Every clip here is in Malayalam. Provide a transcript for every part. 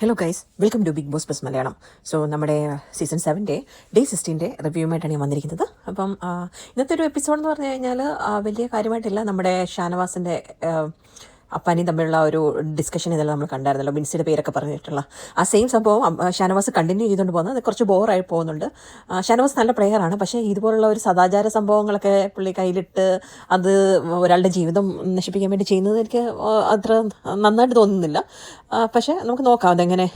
Hello guys welcome to Bigg Boss plus Malayalam so നമ്മുടെ സീസൺ സെവന്റെ ഡേ സിക്സ്റ്റീന്റെ റിവ്യൂമായിട്ടാണ് ഞാൻ വന്നിരിക്കുന്നത്. അപ്പം ഇന്നത്തെ ഒരു എപ്പിസോഡ് എന്ന് പറഞ്ഞു കഴിഞ്ഞാൽ വലിയ കാര്യമായിട്ടില്ല നമ്മുടെ ഷാനവാസിന്റെ അപ്പാനി തമ്മിലുള്ള ഒരു ഡിസ്കഷൻ ഇതെല്ലാം നമ്മൾ കണ്ടായിരുന്നല്ലോ ബിൻസിയുടെ പേരൊക്കെ പറഞ്ഞിട്ടുള്ള. ആ സെയിം സംഭവം ഷാനവാസ് കണ്ടിന്യൂ ചെയ്തുകൊണ്ട് പോകുന്നത്. അത് കുറച്ച് ബോറായി പോകുന്നുണ്ട്. ഷാനവാസ് നല്ല പ്ലെയറാണ് പക്ഷേ ഇതുപോലുള്ള ഒരു സദാചാര സംഭവങ്ങളൊക്കെ പുള്ളി കയ്യിലിട്ട് അത് ഒരാളുടെ ജീവിതം നശിപ്പിക്കാൻ വേണ്ടി ചെയ്യുന്നത് എനിക്ക് അത്ര നന്നായിട്ട് തോന്നുന്നില്ല. പക്ഷേ നമുക്ക് നോക്കാം അതെങ്ങനെ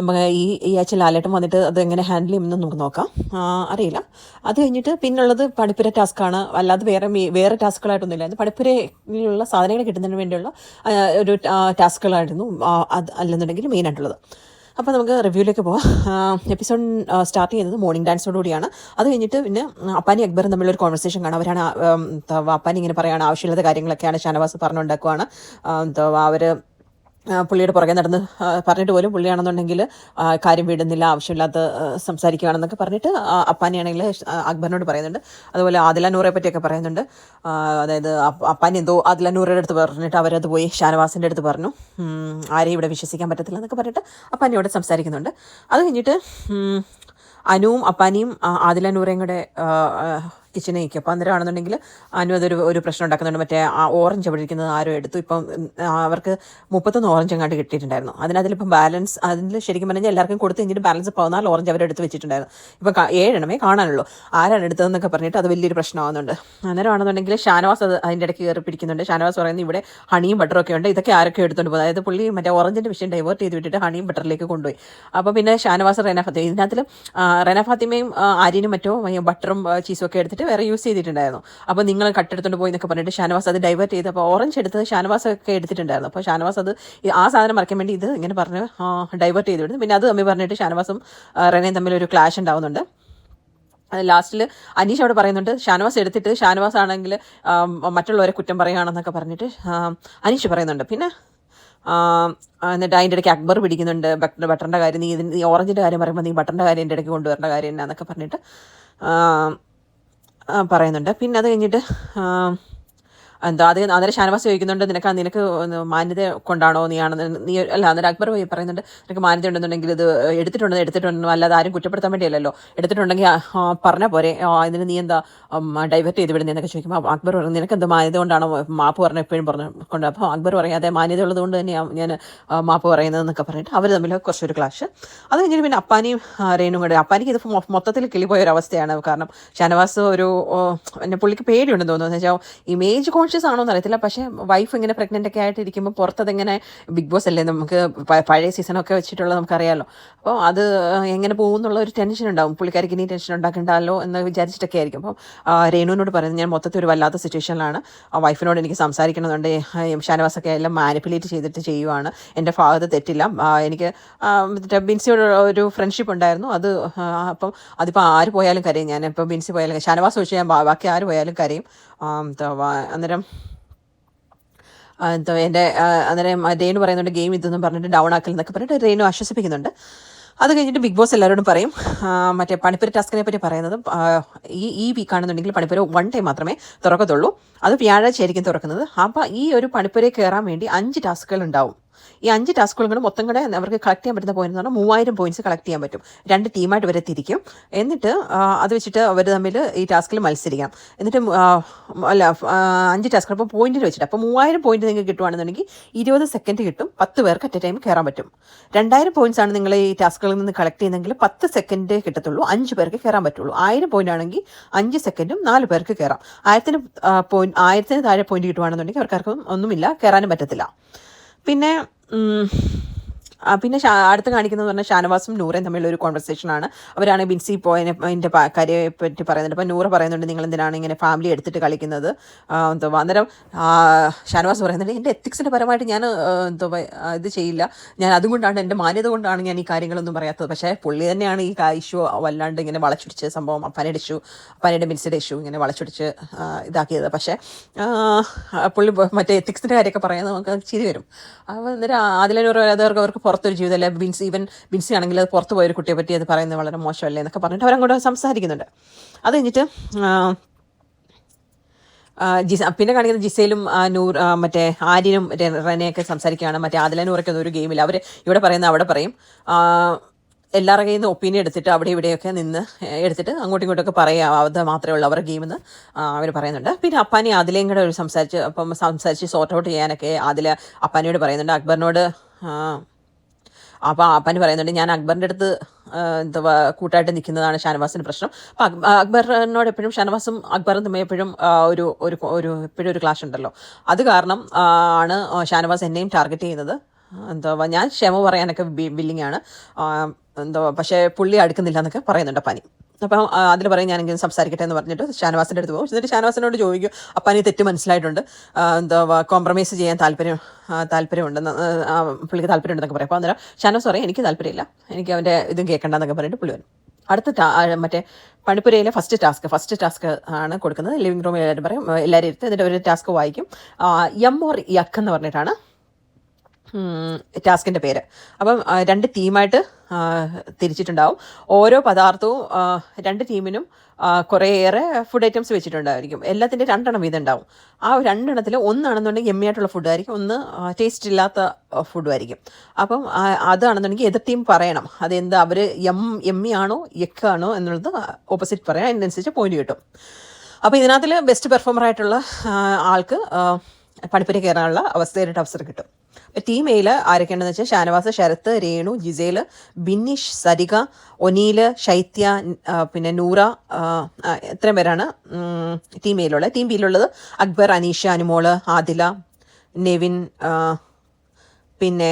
നമുക്ക് ഈ ഈ ആഴ്ച ലാലേട്ടം വന്നിട്ട് അതെങ്ങനെ ഹാൻഡിൽ ചെയ്യുമെന്ന് നമുക്ക് നോക്കാം. അറിയില്ല. അത് കഴിഞ്ഞിട്ട് പിന്നുള്ളത് പഠിപ്പുര ടാസ്ക്കാണ് അല്ലാതെ വേറെ വേറെ ടാസ്കുകളായിട്ടൊന്നുമില്ല പഠിപ്പുരയിലുള്ള സാധനങ്ങൾ കിട്ടുന്നതിന് വേണ്ടിയുള്ള ഒരു ടാസ്കുകളായിരുന്നു അത് അല്ലെന്നുണ്ടെങ്കിൽ മെയിനായിട്ടുള്ളത് അപ്പോൾ നമുക്ക് റിവ്യൂയിലേക്ക് പോവാം. എപ്പിസോഡ് സ്റ്റാർട്ട് ചെയ്യുന്നത് മോർണിംഗ് ഡാൻസോടുകൂടിയാണ് അത് കഴിഞ്ഞിട്ട് പിന്നെ അപ്പാനി അക്ബറും തമ്മിലൊരു കോൺവെർസേഷൻ കാണാം. അവരാണ് അപ്പാനി ഇങ്ങനെ പറയുകയാണ് ആവശ്യമില്ലാത്ത കാര്യങ്ങളൊക്കെയാണ് ഷാനവാസ് പറഞ്ഞുണ്ടാക്കുവാണ്. അവർ പുള്ളിയുടെ പുറകെ നടന്ന് പറഞ്ഞിട്ട് പോലും പുള്ളിയാണെന്നുണ്ടെങ്കിൽ കാര്യം വിടുന്നില്ല ആവശ്യമില്ലാത്ത സംസാരിക്കുകയാണെന്നൊക്കെ പറഞ്ഞിട്ട് അപ്പാനെയാണെങ്കിൽ അക്ബറിനോട് പറയുന്നുണ്ട്. അതുപോലെ ആദില നൂറെ പറ്റിയൊക്കെ പറയുന്നുണ്ട്. അതായത് അപ്പാൻ എന്തോ ആദില നൂറയുടെ അടുത്ത് പറഞ്ഞിട്ട് അവരത് പോയി ഷാനവാസിന്റെ അടുത്ത് പറഞ്ഞു. ആരെയും ഇവിടെ വിശ്വസിക്കാൻ പറ്റത്തില്ല എന്നൊക്കെ പറഞ്ഞിട്ട് അപ്പാനിയോട് സംസാരിക്കുന്നുണ്ട്. അത് കഴിഞ്ഞിട്ട് അനുവും അപ്പാനിയും ആദില നൂറയും കൂടെ കിച്ചണിൽ നിൽക്കും അപ്പോൾ അന്നേരമാണെന്നുണ്ടെങ്കിൽ അനു അതൊരു ഒരു പ്രശ്നം ഉണ്ടാക്കുന്നുണ്ട്. മറ്റേ ആ ഓറഞ്ച് അവിടെ ഇരിക്കുന്നത് ആരോ എടുത്തു. ഇപ്പം അവർക്ക് മുപ്പത്തൊന്ന് ഓറഞ്ച് എങ്ങാണ്ട് കിട്ടിയിട്ടുണ്ടായിരുന്നു. അതിനതിലിപ്പം ബാലൻസ് അതിൽ ശരിക്കും പറഞ്ഞാൽ എല്ലാവർക്കും കൊടുത്ത് കഴിഞ്ഞിട്ട് ബാലൻസ് പതിനാല് ഓറഞ്ച് അവരെടുത്ത് വെച്ചിട്ടുണ്ടായിരുന്നു. ഇപ്പം ഏഴെണ്ണമേ കാണാനുള്ളൂ. ആരാണ് എടുത്തതെന്നൊക്കെ പറഞ്ഞിട്ട് അത് വലിയൊരു പ്രശ്നമാകുന്നുണ്ട് അന്നേരമാണെന്നുണ്ടെങ്കിൽ ഷാനവാസ് അത് അതിന്റെ ഇടയ്ക്ക് കയറി പിടിക്കുന്നുണ്ട്. ഷാനവാസ് പറയുന്നത് ഇവിടെ ഹണിയും ബട്ടറും ഒക്കെ ഉണ്ട്. ഇതൊക്കെ ആരൊക്കെ എടുത്തുകൊണ്ട് പോകും അതായത് പുള്ളി മറ്റേ ഓറഞ്ചിന്റെ വിഷയം ഡൈവേർട്ട് ചെയ്ത് വിട്ടിട്ട് ഹണിയും ബട്ടറിലേക്ക് കൊണ്ടുപോയി. അപ്പോൾ പിന്നെ ഷാനവാസ് റെന ഫാത്തിമ ഇതിനകത്തിൽ റെന ഫാത്തിമയും മറ്റോ ബട്ടറും ചീസും ഒക്കെ എടുത്തിട്ട് വേറെ യൂസ് ചെയ്തിട്ടുണ്ടായിരുന്നു. അപ്പോൾ നിങ്ങൾ കട്ടെടുത്തുകൊണ്ട് പോയി എന്നൊക്കെ പറഞ്ഞിട്ട് ഷാനവാസ് അത് ഡൈവേർട്ട് ചെയ്ത് അപ്പോൾ ഓറഞ്ച് എടുത്തത് ഷാനവാസ് ഒക്കെ എടുത്തിട്ടുണ്ടായിരുന്നു. അപ്പോൾ ഷാനവാസ് അത് ആ സാധനം മറക്കാൻ വേണ്ടി ഇത് ഇങ്ങനെ പറഞ്ഞ് ഡൈവേർട്ട് ചെയ്ത് വിടുന്നു. പിന്നെ അത് തമ്മിൽ പറഞ്ഞിട്ട് ഷാനവാസും റെനയും തമ്മിൽ ഒരു ക്ലാഷ് ഉണ്ടാവുന്നുണ്ട്. ലാസ്റ്റിൽ അനീഷ് അവിടെ പറയുന്നുണ്ട് ഷാനവാസ് എടുത്തിട്ട് ഷാനവാസ് ആണെങ്കിൽ മറ്റുള്ളവരെ കുറ്റം പറയുകയാണെന്നൊക്കെ പറഞ്ഞിട്ട് അനീഷ് പറയുന്നുണ്ട്. പിന്നെ എന്നിട്ട് അതിന്റെ ഇടയ്ക്ക് അക്ബർ പിടിക്കുന്നുണ്ട് ബട്ടർ ബട്ടറിന്റെ കാര്യം നീ ഇതിന് ഓറഞ്ചിന്റെ കാര്യം പറയുമ്പോൾ നീ ബട്ടറിന്റെ കാര്യം എന്റെ ഇടയ്ക്ക് കൊണ്ടുവരേണ്ട കാര്യം എന്നാന്നൊക്കെ പറഞ്ഞിട്ട് പറയുന്നുണ്ട്. പിന്നെ അത് കഴിഞ്ഞിട്ട് എന്താ അത് അന്നേരം ഷാനവാസ് ചോദിക്കുന്നുണ്ട് നിനക്ക് നിനക്ക് മാന്യത കൊണ്ടാണോ നീ ആണെന്ന് നീ അല്ല അന്നേരം അക്ബർ പോയി പറയുന്നുണ്ട് നിനക്ക് മാന്യത ഉണ്ടെന്നുണ്ടെങ്കിൽ ഇത് എടുത്തിട്ടുണ്ടെന്ന് എടുത്തിട്ടുണ്ടെന്ന് അല്ലാതെ ആരും കുറ്റപ്പെടുത്താൻ വേണ്ടിയല്ലല്ലോ. എടുത്തിട്ടുണ്ടെങ്കിൽ പറഞ്ഞാൽ പോരെ. ഇതിന് നീ എന്താ ഡൈവേർട്ട് ചെയ്ത് വിടുന്നതെന്നൊക്കെ ചോദിക്കുമ്പോൾ അക്ബർ പറഞ്ഞു നിനക്ക് എന്താ മാന്യത കൊണ്ടാണോ മാപ്പ് പറഞ്ഞു എപ്പോഴും പറഞ്ഞു കൊണ്ട് അപ്പോൾ അക്ബർ പറയും അതെ മാന്യത ഉള്ളത് കൊണ്ട് തന്നെയാണ് ഞാൻ മാപ്പ് മാപ്പ് പറയുന്നതെന്നൊക്കെ പറഞ്ഞിട്ട് അവർ തമ്മിൽ കുറച്ചൊരു ക്ലാഷ് അത് കഴിഞ്ഞിട്ട് പിന്നെ അപ്പാനിയും റേനും കൂടെ അപ്പാനിക്ക് ഇത് മൊത്തത്തിൽ കിളിപോയ ഒരു അവസ്ഥയാണ് കാരണം ഷാനവാസ് ഒരു എന്നെ പുള്ളിക്ക് പേടിയുണ്ടെന്ന് തോന്നുന്നു. എന്ന് വെച്ചാൽ ഇമേജ് കോൺഷ്യസ് ആണോ എന്ന് അറിയത്തില്ല. പക്ഷേ വൈഫ് ഇങ്ങനെ പ്രഗ്നന്റ് ഒക്കെ ആയിട്ട് ഇരിക്കുമ്പോൾ പുറത്തതെങ്ങനെ ബിഗ് ബോസ് അല്ലേ? നമുക്ക് പഴയ സീസണൊക്കെ വെച്ചിട്ടുള്ളത് നമുക്കറിയാമല്ലോ അപ്പോൾ അത് എങ്ങനെ പോകും ഒരു ടെൻഷൻ ഉണ്ടാവും. പുള്ളിക്കാരിക്ക് ഇനി ടെൻഷൻ ഉണ്ടാക്കണ്ടല്ലോ എന്ന് വിചാരിച്ചിട്ടൊക്കെ ആയിരിക്കും. അപ്പം രേണുവിനോട് പറയുന്നത് ഞാൻ മൊത്തത്തിൽ ഒരു വല്ലാത്ത സിറ്റുവേഷനിലാണ് വൈഫിനോട് എനിക്ക് സംസാരിക്കണമെന്നുണ്ട്. ഷാനവാസൊക്കെ എല്ലാം മാനിപ്പുലേറ്റ് ചെയ്തിട്ട് ചെയ്യുവാണ്. എന്റെ ഭാഗത്ത് തെറ്റില്ല. എനിക്ക് ബിൻസിയോട് ഒരു ഫ്രണ്ട്ഷിപ്പ് ഉണ്ടായിരുന്നു. അത് അപ്പം അതിപ്പോൾ ആര് പോയാലും കരയും. ഞാൻ ഇപ്പോൾ ബിൻസി പോയാലും ഷാനവാസ് വെച്ച് ഞാൻ ബാക്കി ആര് പോയാലും കരയും. അന്നേരം എന്തോ എന്റെ അന്നേരം രേണു പറയുന്നുണ്ട് ഗെയിം ഇതൊന്നും പറഞ്ഞിട്ട് ഡൗൺ ആക്കൽ എന്നൊക്കെ പറഞ്ഞിട്ട് രേണു ആശ്വസിപ്പിക്കുന്നുണ്ട്. അത് കഴിഞ്ഞിട്ട് ബിഗ് ബോസ് എല്ലാവരോടും പറയും മറ്റേ പണിപ്പുര ടാസ്കിനെ പറ്റി പറയുന്നത് ഈ ഈ വീക്ക് ആണെന്നുണ്ടെങ്കിൽ പണിപ്പുര വൺ ടൈം മാത്രമേ തുറക്കത്തുള്ളൂ. അത് വ്യാഴാഴ്ച ആയിരിക്കും തുറക്കുന്നത്. അപ്പോൾ ഈ ഒരു പണിപ്പുരയിൽ കയറാൻ വേണ്ടി അഞ്ച് ടാസ്കുകൾ ഉണ്ടാവും. ഈ അഞ്ച് ടാസ്കുകളും കൂടെ മൊത്തം കൂടെ അവർക്ക് കളക്ട് ചെയ്യാൻ പറ്റുന്ന പോയിന്റ് എന്ന് പറഞ്ഞാൽ മൂവായിരം പോയിന്റ്സ് കളക്ട് ചെയ്യാൻ പറ്റും. രണ്ട് ടീമായിട്ട് വരെ തിരിക്കും. എന്നിട്ട് അത് വെച്ചിട്ട് അവർ തമ്മിൽ ഈ ടാസ്കിൽ മത്സരിക്കാം. എന്നിട്ട് അല്ല അഞ്ച് ടാസ്കുകൾ അപ്പോൾ പോയിന്റിൽ വെച്ചിട്ട്. അപ്പോൾ മൂവായിരം പോയിന്റ് നിങ്ങൾക്ക് കിട്ടുവാണെന്നുണ്ടെങ്കിൽ ഇരുപത് സെക്കൻഡ് കിട്ടും. പത്ത് പേർക്ക് അറ്റ് എ ടൈം കയറാൻ പറ്റും. രണ്ടായിരം പോയിന്റ്സ് ആണ് നിങ്ങൾ ഈ ടാസ്കുകളിൽ നിന്ന് കളക്ട് ചെയ്യുന്നതെങ്കിൽ പത്ത് സെക്കൻഡ് കിട്ടത്തുള്ളൂ. അഞ്ച് പേർക്ക് കയറാൻ പറ്റുള്ളൂ. ആയിരം പോയിന്റ് ആണെങ്കിൽ അഞ്ച് സെക്കൻഡും നാല് പേർക്ക് കയറാം. ആയിരത്തിന് പോയിന്റ് ആയിരത്തിന് താഴെ പോയിന്റ് കിട്ടുവാണെന്നുണ്ടെങ്കിൽ അവർക്കാർക്കും ഒന്നുമില്ല. കയറാനും പറ്റത്തില്ല. പിന്നെ പിന്നെ അടുത്ത് കാണിക്കുന്നത് പറഞ്ഞാൽ ഷാനവാസും നൂറയും തമ്മിലുള്ള ഒരു കോൺവെർസേഷൻ ആണ്. അവരാണ് ബിൻസി പോയതിനെ അതിന്റെ കാര്യത്തെ പറ്റി പറയുന്നുണ്ട് അപ്പോൾ നൂറ് പറയുന്നുണ്ട് നിങ്ങൾ എന്തിനാണ് ഇങ്ങനെ ഫാമിലി എടുത്തിട്ട് കളിക്കുന്നത്? എന്തോ അന്നേരം ഷാനവാസ് പറയുന്നുണ്ട് എന്റെ എത്തിക്സിന്റെ പരമായിട്ട് ഞാൻ എന്തോ ഇത് ചെയ്യില്ല. ഞാൻ അതുകൊണ്ടാണ് എന്റെ മാന്യത കൊണ്ടാണ് ഞാൻ ഈ കാര്യങ്ങളൊന്നും പറയാത്തത്. പക്ഷേ പുള്ളി തന്നെയാണ് ഈ ഇഷ്യൂ വല്ലാണ്ട് ഇങ്ങനെ വളച്ചൊടിച്ച സംഭവം അപ്പനയുടെ ഇഷ്യൂ അപ്പനയുടെ ബിൻസിയുടെ ഇഷ്യൂ ഇങ്ങനെ വളച്ചൊടിച്ച് ഇതാക്കിയത്. പക്ഷേ പുള്ളി മറ്റേ എത്തിക്സിന്റെ കാര്യമൊക്കെ പറയുന്നത് നമുക്ക് ചിരി വരും. അപ്പോൾ അന്നേരം അതിലൊരു അവർക്ക് പുറത്തൊരു ജീവിതമല്ല ബിൻസി ഈവൻ ബിൻസി ആണെങ്കിൽ അത് പുറത്ത് പോയൊരു കുട്ടിയെ പറ്റി അത് പറയുന്നത് വളരെ മോശമല്ലേ എന്നൊക്കെ പറഞ്ഞിട്ട് അവരങ്ങോട്ട് സംസാരിക്കുന്നുണ്ട്. അത് കഴിഞ്ഞിട്ട് ജിസ പിന്നെ കാണിക്കുന്ന ജിസയിലും നൂർ മറ്റേ ആര്യനും റെനയൊക്കെ സംസാരിക്കുകയാണ്. മറ്റേ ആദിലനൂറൊക്കെ ഒരു ഗെയിമിൽ അവർ ഇവിടെ പറയുന്ന അവിടെ പറയും. എല്ലാവരുടെ കയ്യിൽ നിന്ന് ഒപ്പീനിയൻ എടുത്തിട്ട് അവിടെ ഇവിടെയൊക്കെ നിന്ന് എടുത്തിട്ട് അങ്ങോട്ടും ഇങ്ങോട്ടൊക്കെ പറയാം അത് മാത്രമേ ഉള്ളൂ അവരുടെ ഗെയിമെന്ന് അവർ പറയുന്നുണ്ട്. പിന്നെ അപ്പാനി ആദിലയും കൂടെ ഒരു സംസാരിച്ച് അപ്പം സംസാരിച്ച് സോർട്ട് ഔട്ട് ചെയ്യാനൊക്കെ ആദില അപ്പാനിയോട് പറയുന്നുണ്ട്. അക്ബറിനോട് അപ്പോൾ അപ്പന് പറയുന്നുണ്ട് ഞാൻ അക്ബറിന്റെ അടുത്ത് എന്താ കൂട്ടായിട്ട് നിൽക്കുന്നതാണ് ഷാനവാസിന്റെ പ്രശ്നം. അപ്പം അക്ബറിനോട് എപ്പോഴും ഷാനവാസും അക്ബറും തമ്മിൽ എപ്പോഴും ഒരു ഒരു ഒരു എപ്പോഴും ഒരു ക്ലാഷ് ഉണ്ടല്ലോ. അത് കാരണം ആണ് ഷാനവാസ് എന്നെയും ടാർഗറ്റ് ചെയ്യുന്നത്. എന്താ ഞാൻ ക്ഷമ പറയാനൊക്കെ ആ, എന്തുവാ പക്ഷേ പുള്ളി അടുക്കുന്നില്ല എന്നൊക്കെ പറയുന്നുണ്ട് അപ്പാനി. അപ്പം അതിൽ പറയും ഞാനെങ്കിലും സംസാരിക്കട്ടെ എന്ന് പറഞ്ഞിട്ട് ഷാനവാസിന്റെ അടുത്ത് പോകും. എന്നിട്ട് ഷാനവാസിനോട് ചോദിക്കും അപ്പാനി തെറ്റ് മനസ്സിലായിട്ടുണ്ട്? എന്താ കോംപ്രമൈസ് ചെയ്യാൻ താല്പര്യം താല്പര്യമുണ്ടെന്ന് പുള്ളിക്ക് താല്പര്യമുണ്ടെന്നൊക്കെ പറയും. അപ്പോൾ അന്നേരം ഷാനവാസ് പറയും എനിക്ക് താല്പര്യമില്ല. എനിക്ക് അവന്റെ ഇതും കേൾക്കണ്ടെന്നൊക്കെ പറഞ്ഞിട്ട് പുള്ളി വരും. അടുത്ത മറ്റേ പണിപ്പുരയിലെ ഫസ്റ്റ് ടാസ്ക് ഫസ്റ്റ് ടാസ്ക് ആണ് കൊടുക്കുന്നത്. ലിവിംഗ് റൂമിൽ എല്ലാവരും പറയും എല്ലാവരും ഇരുത്ത് എന്നിട്ട് ഒരു ടാസ്ക് വായിക്കും. എം ഓർ യക്ക് എന്ന് പറഞ്ഞിട്ടാണ് ടാസ്കിന്റെ പേര്. അപ്പം രണ്ട് ടീമായിട്ട് തിരിച്ചിട്ടുണ്ടാവും. ഓരോ പദാർത്ഥവും രണ്ട് ടീമിനും കുറേയേറെ ഫുഡ് ഐറ്റംസ് വെച്ചിട്ടുണ്ടായിരിക്കും. എല്ലാത്തിന്റെ രണ്ടെണ്ണം വീതം ഉണ്ടാവും ആ രണ്ടെണ്ണത്തിൽ ഒന്നാണെന്നുണ്ടെങ്കിൽ എമ്മിയായിട്ടുള്ള ഫുഡായിരിക്കും ഒന്ന് ടേസ്റ്റ് ഇല്ലാത്ത ഫുഡും ആയിരിക്കും. അപ്പം അതാണെന്നുണ്ടെങ്കിൽ എതിർ ടീം പറയണം. അതെന്താ അവർ എം എമ്മി ആണോ എക്കാണോ എന്നുള്ളത് ഓപ്പോസിറ്റ് പറയാം അതിനനുസരിച്ച് പോയിന്റ് കിട്ടും. അപ്പോൾ ഇതിനകത്തിൽ ബെസ്റ്റ് പെർഫോമർ ആയിട്ടുള്ള ആൾക്ക് പണിപ്പുര കയറാനുള്ള അവസ്ഥയായിട്ട് അവസരം കിട്ടും. ടീം എയിൽ ആരൊക്കെയാണെന്ന് വെച്ചാൽ ഷാനവാസ് ശരത്ത് രേണു ജിസേൽ ബിന്നിഷ് സരിക ഒനീൽ ശൈത്യ പിന്നെ നൂറ ഇത്രയും പേരാണ് ഉം, ടീം ബിയിലുള്ളത് അക്ബർ അനീഷ അനുമോൾ ആദില നെവിൻ പിന്നെ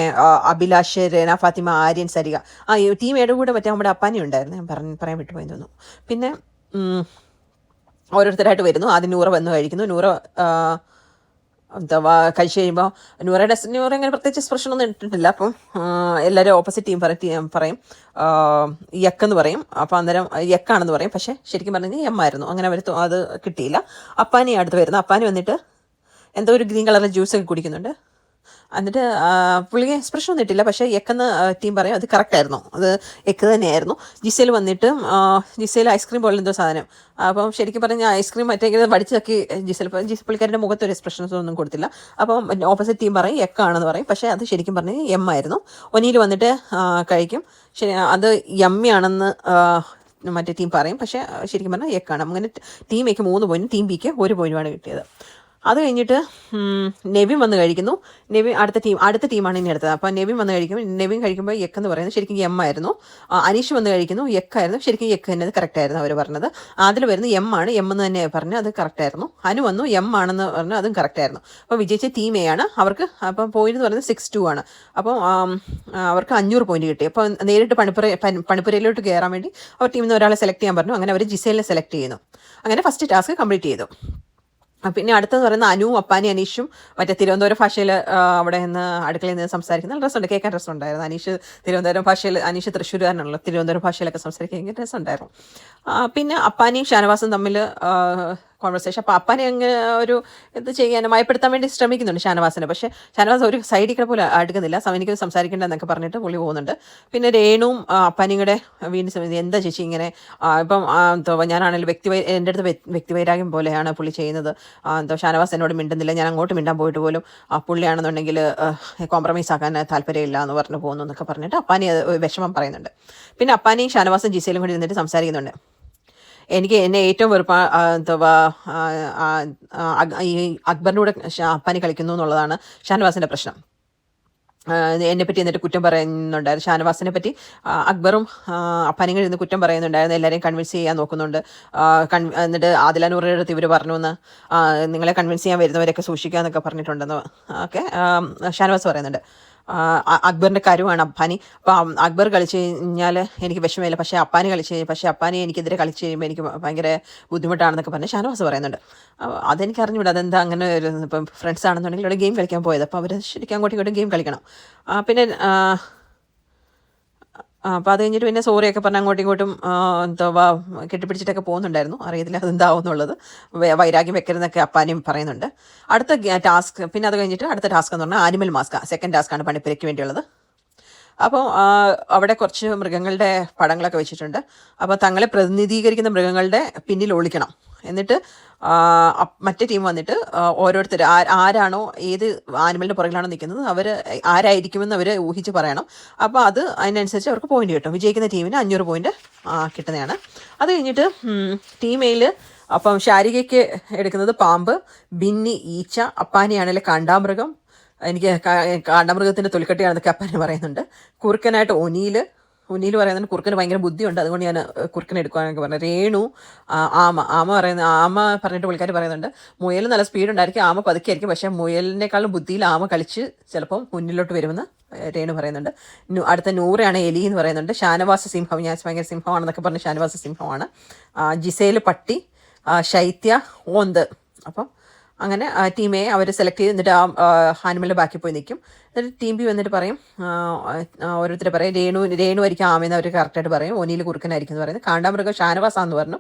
അഭിലാഷ് രേന ഫാത്തിമ ആര്യൻ സരിക ആ ടീം എയുടെ കൂടെ പറ്റാൻ നമ്മുടെ അപ്പാനി ഉണ്ടായിരുന്നു. ഞാൻ പറഞ്ഞ് പറയാൻ വിട്ടുപോയി തോന്നുന്നു. പിന്നെ ഓരോരുത്തരായിട്ട് വരുന്നു. ആദ്യം നൂറ വന്ന് കഴിക്കുന്നു. നൂറ കഴിച്ച് കഴിയുമ്പോൾ നൂറയുടെ ന്യൂറ അങ്ങനെ പ്രത്യേകിച്ച് എക്സ്പ്രഷൻ ഒന്നും ഇട്ടിട്ടില്ല. അപ്പം എല്ലാവരും ഓപ്പോസിറ്റ് ടീം പറയും. പറയും യക്കെന്ന് പറയും. അപ്പോൾ അന്നേരം യക്കാണെന്ന് പറയും. പക്ഷേ ശരിക്കും പറഞ്ഞാൽ ആയിരുന്നു അങ്ങനെ അവർ അത് കിട്ടിയില്ല. അപ്പാനി അടുത്ത് വരുന്നു. അപ്പാനി വന്നിട്ട് എന്തോ ഒരു ഗ്രീൻ കളറിലെ ജ്യൂസൊക്കെ കുടിക്കുന്നുണ്ട്. എന്നിട്ട് പുള്ളിക്ക് എക്സ്പ്രഷൻ ഒന്നും ഇട്ടില്ല പക്ഷേ എക്കെന്ന് ടീം പറയും അത് കറക്റ്റായിരുന്നു അത് എക്ക് തന്നെയായിരുന്നു. ജിസയിൽ വന്നിട്ട് ജിസയിൽ ഐസ്ക്രീം പോലെ എന്തോ സാധനം. അപ്പം ശരിക്കും പറഞ്ഞാൽ ഐസ്ക്രീം മറ്റേ വടിച്ചാക്കി ജിസൽ ജിസ് പുള്ളിക്കാരുടെ മുഖത്ത് ഒരു എക്സ്പ്രഷൻസ് ഒന്നും കൊടുത്തില്ല. അപ്പം ഓപ്പോസിറ്റ് ടീം പറയും എക്കാണെന്ന് പറയും. പക്ഷേ അത് ശരിക്കും പറഞ്ഞാൽ എം ആയിരുന്നു. ഒനിയിൽ വന്നിട്ട് കഴിക്കും. ശരി അത് ആ, മറ്റേ ടീം പറയും. പക്ഷേ ശരിക്കും പറഞ്ഞാൽ എക്കാണ് അങ്ങനെ ടീം എക്ക് മൂന്ന് പോയിന്റ് ടീം ബിക്ക് ഒരു പോയിന്റുമാണ് കിട്ടിയത്. അത് കഴിഞ്ഞിട്ട് നെവിൻ വന്ന് കഴിക്കുന്നു. നെവിൻ അടുത്ത ടീം അടുത്ത ടീമാണ് ഇനി അടുത്തത്. അപ്പോൾ നെവിൻ വന്ന് കഴിക്കും നെവിൻ കഴിക്കുമ്പോൾ യക്ക് എന്ന് പറയുന്നത് ശരിക്കും എം ആയിരുന്നു. അനീഷ് വന്ന് കഴിക്കുന്നു. യക്കായിരുന്നു ശരിക്കും യക്ക് തന്നെ കറക്റ്റ് ആയിരുന്നു അവർ പറഞ്ഞത്. അതിൽ വരുന്നത് എം ആണ്. എം എന്ന് തന്നെ പറഞ്ഞു അത് കറക്റ്റ് ആയിരുന്നു. അനു വന്നു എം ആണെന്ന് പറഞ്ഞു അതും കറക്റ്റ് ആയിരുന്നു. അപ്പോൾ വിജയിച്ച ടീം എ ആണ്. അവർക്ക് അപ്പം പോയിന്റ് എന്ന് പറയുന്നത് സിക്സ് ടു ആണ്. അപ്പോൾ അവർക്ക് അഞ്ഞൂറ് പോയിന്റ് കിട്ടി. അപ്പോൾ നേരിട്ട് പണിപ്പുര പണിപ്പുരയിലോട്ട് കയറാൻ വേണ്ടി അവർ ടീമിൽ നിന്ന് ഒരാളെ സെലക്ട് ചെയ്യാൻ പറഞ്ഞു. അങ്ങനെ അവർ ജിസേലിനെ സെലക്ട് ചെയ്യുന്നു. അങ്ങനെ ഫസ്റ്റ് ടാസ്ക് കംപ്ലീറ്റ് ചെയ്തു. പിന്നെ അടുത്തെന്ന് പറയുന്ന അനുവും അപ്പാനി അനീഷും മറ്റേ തിരുവനന്തപുരം ഭാഷയിൽ അവിടെ നിന്ന് അടുക്കളയിൽ നിന്ന് സംസാരിക്കുന്ന നല്ല രസമുണ്ട്. കേൾക്കാൻ രസമുണ്ടായിരുന്നു. അനീഷ് തിരുവനന്തപുരം ഭാഷയിൽ അനീഷ് തൃശ്ശൂരുകാരനാണല്ലോ. തിരുവനന്തപുരം ഭാഷയിലൊക്കെ സംസാരിക്കാൻ രസമുണ്ടായിരുന്നു. പിന്നെ അപ്പാനിയും ഷാനവാസും തമ്മിൽ കോൺവെർസേഷൻ അപ്പോൾ അപ്പനെ അങ്ങ് ഒരു ഇത് ചെയ്യാൻ മയപ്പെടുത്താൻ വേണ്ടി ശ്രമിക്കുന്നുണ്ട് ഷാനവാസിനെ. പക്ഷേ ഷാനവാസ് ഒരു സൈഡിൽ കൂടെ പോലും അടുക്കുന്നില്ല. സമ സംസാരിക്കേണ്ട എന്നൊക്കെ പറഞ്ഞിട്ട് പുള്ളി പോകുന്നുണ്ട്. പിന്നെ രേണുവും ആ, അപ്പാനിയും കൂടെ വീണ്ടും സമയത്ത് എന്താ ചേച്ചി ഇങ്ങനെ ഇപ്പം ഞാനാണെങ്കിൽ വ്യക്തി എന്റെ അടുത്ത് വ്യ- വ്യക്തിവൈരാഗ്യം പോലെയാണ് പുള്ളി ചെയ്യുന്നത്. എന്തോ ഷാനവാസ് എന്നോട് മിണ്ടുന്നില്ല. ഞാൻ അങ്ങോട്ട് മിണ്ടാൻ പോയിട്ട് പോലും ആ പുള്ളിയാണെന്നുണ്ടെങ്കിൽ കോംപ്രമൈസ് ആക്കാൻ താല്പര്യമില്ല എന്ന് പറഞ്ഞു പോകുന്നു എന്നൊക്കെ പറഞ്ഞിട്ട് അപ്പാനി വിഷമം പറയുന്നുണ്ട്. പിന്നെ അപ്പാനിയും ഷാനവാസും ജിസയിലും കൂടി ഇരുന്നിട്ട് സംസാരിക്കുന്നുണ്ട്. എനിക്ക് എന്നെ ഏറ്റവും വെറുപ്പ എന്തുവാ ഈ കൂടെ ഷാ- കളിക്കുന്നു എന്നുള്ളതാണ് ഷാനവാസിന്റെ പ്രശ്നം. എന്നെ പറ്റി എന്നിട്ട് കുറ്റം പറയുന്നുണ്ടായിരുന്നു. ഷാനവാസിനെ പറ്റി അക്ബറും അപ്പാനിങ്ങൾ ഇരുന്ന് കുറ്റം പറയുന്നുണ്ടായിരുന്നു. എല്ലാവരെയും കൺവിൻസ് ചെയ്യാൻ നോക്കുന്നുണ്ട്. കൺ- എന്നിട്ട് ആദിലാനൂറിന്റെ അടുത്ത് ഇവർ പറഞ്ഞു എന്ന് നിങ്ങളെ കൺവിൻസ് ചെയ്യാൻ വരുന്നവരൊക്കെ സൂക്ഷിക്കുക എന്നൊക്കെ പറഞ്ഞിട്ടുണ്ടെന്ന് ഓക്കെ ഷാനവാസ് പറയുന്നുണ്ട്. അക്ബറിന്റെ കരുവാണ് അപ്പാനി. അപ്പം അക്ബർ കളിച്ച് കഴിഞ്ഞാൽ എനിക്ക് വിഷമമില്ല. പക്ഷേ അപ്പാനി കളിച്ച് കഴിഞ്ഞാൽ പക്ഷേ അപ്പാനി എനിക്കെതിരെ കളിച്ച് കഴിയുമ്പോൾ എനിക്ക് ഭയങ്കര ബുദ്ധിമുട്ടാണെന്നൊക്കെ പറഞ്ഞ് ഷാനവാസ് പറയുന്നുണ്ട്. അതെനിക്ക് അറിഞ്ഞൂട അതെന്താ അങ്ങനെ ഒരു ഇപ്പം ഫ്രണ്ട്സ് ആണെന്നുണ്ടെങ്കിൽ ഇവിടെ ഗെയിം കളിക്കാൻ പോയത്. അപ്പോൾ അവർ ശരിക്കും അങ്ങോട്ടും ഇങ്ങോട്ടും ഗെയിം കളിക്കണം. പിന്നെ അപ്പോൾ അത് കഴിഞ്ഞിട്ട് പിന്നെ സോറിയൊക്കെ പറഞ്ഞ് അങ്ങോട്ടും ഇങ്ങോട്ടും എന്തോ വാ കെട്ടിപ്പിടിച്ചിട്ടൊക്കെ പോകുന്നുണ്ടായിരുന്നു. അറിയത്തില്ല അതെന്താവും എന്നുള്ളത്. വൈ- വൈരാഗ്യം വെക്കരുതെന്നൊക്കെ അപ്പാനും പറയുന്നുണ്ട്. അടുത്ത ടാസ്ക് പിന്നെ അത് കഴിഞ്ഞിട്ട് അടുത്ത ടാസ്ക് എന്ന് പറഞ്ഞാൽ ആനിമൽ മാസ്ക് സെക്കൻഡ് ടാസ്ക്കാണ് പണിപ്പുരയ്ക്ക് വേണ്ടിയുള്ളത്. അപ്പോൾ അവിടെ കുറച്ച് മൃഗങ്ങളുടെ പടങ്ങളൊക്കെ വെച്ചിട്ടുണ്ട്. അപ്പോൾ തങ്ങളെ പ്രതിനിധീകരിക്കുന്ന മൃഗങ്ങളുടെ പിന്നിൽ ഒളിക്കണം. എന്നിട്ട് മറ്റേ ടീം വന്നിട്ട് ഓരോരുത്തർ ആരാണോ ഏത് ആനിമലിന്റെ പുറകിലാണോ നിൽക്കുന്നത് അവർ ആരായിരിക്കുമെന്ന് അവർ ഊഹിച്ച് പറയണം. അപ്പോൾ അത് അതിനനുസരിച്ച് അവർക്ക് പോയിന്റ് കിട്ടും. വിജയിക്കുന്ന ടീമിന് അഞ്ഞൂറ് പോയിന്റ് കിട്ടുന്നതാണ്. അത് കഴിഞ്ഞിട്ട് ടീം എയിൽ അപ്പം ശാരികയ്ക്ക് എടുക്കുന്നത് പാമ്പ് ബിന്നി ഈച്ച അപ്പാനിയാണെങ്കിൽ കാണ്ടാമൃഗം. എനിക്ക് കാണ്ടാമൃഗത്തിന്റെ തൊലിക്കട്ടിയാണെന്നൊക്കെ അപ്പാനി പറയുന്നുണ്ട്. കുറുക്കനായിട്ട് ഒനീൽ ഒനീൽ പറയുന്നത് കുറുക്കന് ഭയങ്കര ബുദ്ധിയുണ്ട്. അതുകൊണ്ട് ഞാൻ കുറുക്കനെ എടുക്കുവാനൊക്കെ പറഞ്ഞു. രേണു ആമ ആമ പറയുന്ന ആമ പറഞ്ഞിട്ട് പുള്ളിക്കാർ പറയുന്നുണ്ട് മുയൽ നല്ല സ്പീഡ് ഉണ്ടായിരിക്കും ആമ പതുക്കെ ആയിരിക്കും പക്ഷേ മുയലിനേക്കാളും ബുദ്ധിയിൽ ആമ കളിച്ച് ചിലപ്പം മുന്നിലോട്ട് വരുമെന്ന് രേണു പറയുന്നുണ്ട്. അടുത്ത നൂറയാണ് എലി എന്ന് പറയുന്നുണ്ട്. ഷാനവാസ സിംഹം ഞാൻ ഭയങ്കര സിംഹമാണെന്നൊക്കെ പറഞ്ഞ് ഷാനവാസ സിംഹമാണ്. ജിസേൽ പട്ടി ശൈത്യ ഓന്ത്. അപ്പം അങ്ങനെ ടീം എ അവർ സെലക്ട് ചെയ്ത് എന്നിട്ട് ആ ഹാനിമലിന്റെ ബാക്കി പോയി നിൽക്കും എന്നിട്ട് ടീം ബി വന്നിട്ട് പറയും ഓരോരുത്തർ പറയും രേണു രേണു ആയിരിക്കും ആമെന്ന് അവർ കറക്റ്റായിട്ട് പറയും. ഒനിയിൽ കുറുക്കനായിരിക്കും എന്ന് പറയുന്നത്. കാണ്ടാമൃഗം ഷാനവാസാന്ന് പറഞ്ഞു.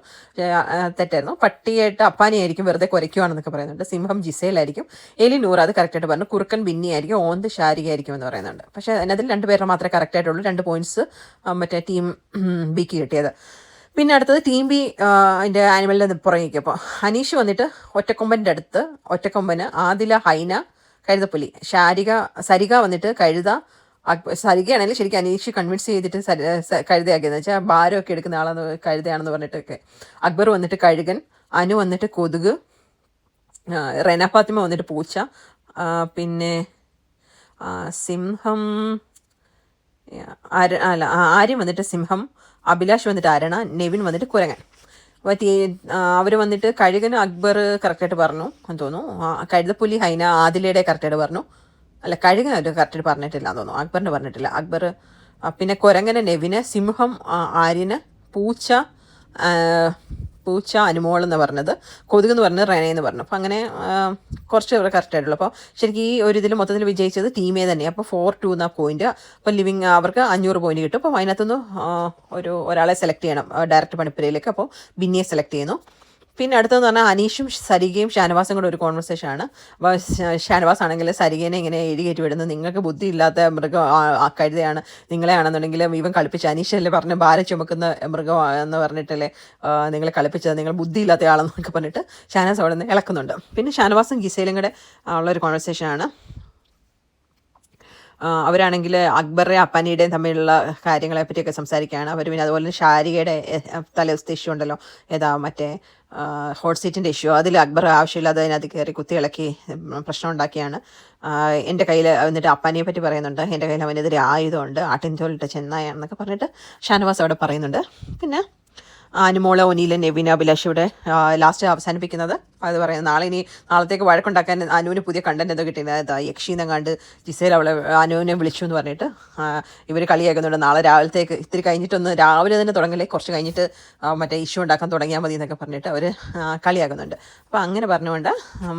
തെറ്റായിരുന്നു. പട്ടിയായിട്ട് അപ്പാനിയായിരിക്കും വെറുതെ കുരയ്ക്കുവാണെന്നൊക്കെ പറയുന്നുണ്ട്. സിംഹം ജിസയിലായിരിക്കും എലി നൂറ് അത് കറക്റ്റായിട്ട് പറഞ്ഞു. കുറുക്കൻ ബിന്നി ആയിരിക്കും ഓന്ത് ശാരിക ആയിരിക്കും എന്ന് പറയുന്നുണ്ട്. പക്ഷേ അതിനകത്തിൽ രണ്ട് പേരുടെ മാത്രമേ കറക്റ്റായിട്ടുള്ളൂ രണ്ട് പോയിന്റ്സ് മറ്റേ ടീം ബിക്ക് കിട്ടിയത്. പിന്നെ അടുത്തത് ടീം ബി അതിന്റെ ആനിമലിന്റെ പുറകെ നിൽക്കും അപ്പോൾ അനീഷ് വന്നിട്ട് ഒറ്റക്കൊമ്പന്റെ അടുത്ത് ഒറ്റക്കൊമ്പന് ആദില ഹൈന കഴുതപ്പുലി. ശാരിക സരിക വന്നിട്ട് കഴുത സരികയാണെങ്കിൽ ശരിക്കും അനീഷ് കൺവിൻസ് ചെയ്തിട്ട് കഴുതയാക്കിയെന്ന് വെച്ചാൽ ഭാരമൊക്കെ എടുക്കുന്ന ആളാന്ന് കഴുതയാണെന്ന് പറഞ്ഞിട്ടൊക്കെ. അക്ബർ വന്നിട്ട് കഴുകൻ അനു വന്നിട്ട് കൊതുക് റെനഫാത്തിമ റെന ഫാത്തിമ വന്നിട്ട് പൂച്ച പിന്നെ സിംഹം അല്ല ആര്യം വന്നിട്ട് സിംഹം അഭിലാഷ് വന്നിട്ട് അരണ നെവിൻ വന്നിട്ട് കുരങ്ങൻ. അപ്പോൾ അവർ വന്നിട്ട് കഴുകന് അക്ബർ കറക്റ്റായിട്ട് പറഞ്ഞു എന്ന് തോന്നുന്നു. കഴുതപ്പുലി ഹൈന ആദിലയുടെ കറക്റ്റായിട്ട് പറഞ്ഞു. അല്ല കഴുകൻ അവർ കറക്റ്റായിട്ട് പറഞ്ഞിട്ടില്ല എന്ന് തോന്നുന്നു. അക്ബറിന് പറഞ്ഞിട്ടില്ല. അക്ബർ പിന്നെ കുരങ്ങനെ നെവിന് സിംഹം ആര്യന് പൂച്ച പൂച്ച അനുമോൾ എന്ന് പറഞ്ഞത് കൊതുക് എന്ന് പറഞ്ഞത് റെന എന്ന് പറഞ്ഞു. അപ്പോൾ അങ്ങനെ കുറച്ച് ഇവിടെ കറക്റ്റ് ആയിട്ടുള്ളൂ. അപ്പോൾ ശരിക്കും ഈ ഒരു ഇതിൽ മൊത്തത്തിൽ വിജയിച്ചത് ടീമേ തന്നെ അപ്പോൾ ഫോർ ടു എന്ന പോയിന്റ് അപ്പോൾ ലിവിങ് അവർക്ക് അഞ്ഞൂറ് പോയിന്റ് കിട്ടും. അപ്പോൾ അതിനകത്തുനിന്ന് ഒരു ഒരാളെ സെലക്ട് ചെയ്യണം ഡയറക്റ്റ് പണിപ്പുരയിലേക്ക്. അപ്പോൾ ബിന്നിയെ സെലക്ട് ചെയ്യുന്നു. പിന്നെ അടുത്തതെന്ന് പറഞ്ഞാൽ അനീഷും സരികയും ഷാനവാസും കൂടെ ഒരു കോൺവെർസേഷൻ ആണ്. ഷാനവാസ് ആണെങ്കിൽ സരികേനെ ഇങ്ങനെ എഴുതി കയറ്റി വിടുന്നത് നിങ്ങൾക്ക് ബുദ്ധി ഇല്ലാത്ത മൃഗം കഴുതയാണ് നിങ്ങളെയാണെന്നുണ്ടെങ്കിൽ ഇവൻ കളിപ്പിച്ച അനീഷല്ലേ പറഞ്ഞ് ഭാര ചുമക്കുന്ന മൃഗം എന്ന് പറഞ്ഞിട്ടല്ലേ നിങ്ങളെ കളിപ്പിച്ചത് നിങ്ങൾ ബുദ്ധി ഇല്ലാത്ത ആളെന്നൊക്കെ പറഞ്ഞിട്ട് ഷാനവാസ് അവിടെ നിന്ന് ഇളക്കുന്നുണ്ട്. പിന്നെ ഷാനവാസും ഗിസയിലും കൂടെ ഉള്ളൊരു കോൺവെർസേഷൻ ആണ്. അവരാണെങ്കിൽ അക്ബറേയും അപ്പാനിയുടെയും തമ്മിലുള്ള കാര്യങ്ങളെ പറ്റിയൊക്കെ സംസാരിക്കുകയാണ്. അവർ പിന്നെ അതുപോലെ ഷാരികയുടെ തലേദിവസത്തെ ഇഷ്യൂ ഉണ്ടല്ലോ. ഏതാ മറ്റേ ഹോട്ട് സീറ്റിന്റെ ഇഷ്യൂ അതിൽ അക്ബർ ആവശ്യമില്ലാതെ അതിനകത്ത് കയറി കുത്തിയിളക്കി പ്രശ്നം ഉണ്ടാക്കിയാണ്. എന്റെ കയ്യിൽ എന്നിട്ട് അപ്പാനിയെ പറ്റി പറയുന്നുണ്ട്. എന്റെ കയ്യിൽ അവനെതിരെ ആയുധമുണ്ട്. ആട്ടിൻതോലിട്ട ചെന്നായാണെന്നൊക്കെ പറഞ്ഞിട്ട് ഷാനവാസ് അവിടെ പറയുന്നുണ്ട്. പിന്നെ അനുമോള ഒനീല നെവിന അഭിലാഷ് ഇവിടെ ലാസ്റ്റ് അവസാനിപ്പിക്കുന്നത്. അത് പറയുന്നത് നാളെ ഇനി നാളത്തേക്ക് വഴക്കുണ്ടാക്കാൻ അനുവിന് പുതിയ കണ്ടന്റ് എന്തോ കിട്ടിയത് യക്ഷീനെ കണ്ട് ജിസേൽ അവളെ അനുവിനെ വിളിച്ചു എന്ന് പറഞ്ഞിട്ട് ഇവർ കളിയാക്കുന്നുണ്ട്. നാളെ രാവിലത്തേക്ക് ഇത്തിരി കഴിഞ്ഞിട്ടൊന്ന് രാവിലെ തന്നെ തുടങ്ങലേ കുറച്ച് കഴിഞ്ഞിട്ട് മറ്റേ ഇഷ്യൂ ഉണ്ടാക്കാൻ തുടങ്ങിയാൽ മതി എന്നൊക്കെ പറഞ്ഞിട്ട് അവർ കളിയാക്കുന്നുണ്ട്. അപ്പോൾ അങ്ങനെ പറഞ്ഞുകൊണ്ട്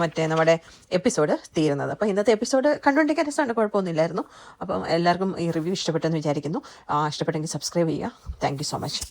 മറ്റേ നമ്മുടെ എപ്പിസോഡ് തീരുന്നത്. അപ്പോൾ ഇന്നത്തെ എപ്പിസോഡ് കണ്ടുകൊണ്ടിരിക്കാൻ രസമാണ് കുഴപ്പമൊന്നുമില്ലായിരുന്നു. അപ്പം എല്ലാവർക്കും ഈ റിവ്യൂ ഇഷ്ടപ്പെട്ടെന്ന് വിചാരിക്കുന്നു. ഇഷ്ടപ്പെട്ടെങ്കിൽ സബ്സ്ക്രൈബ് ചെയ്യുക. Thank so much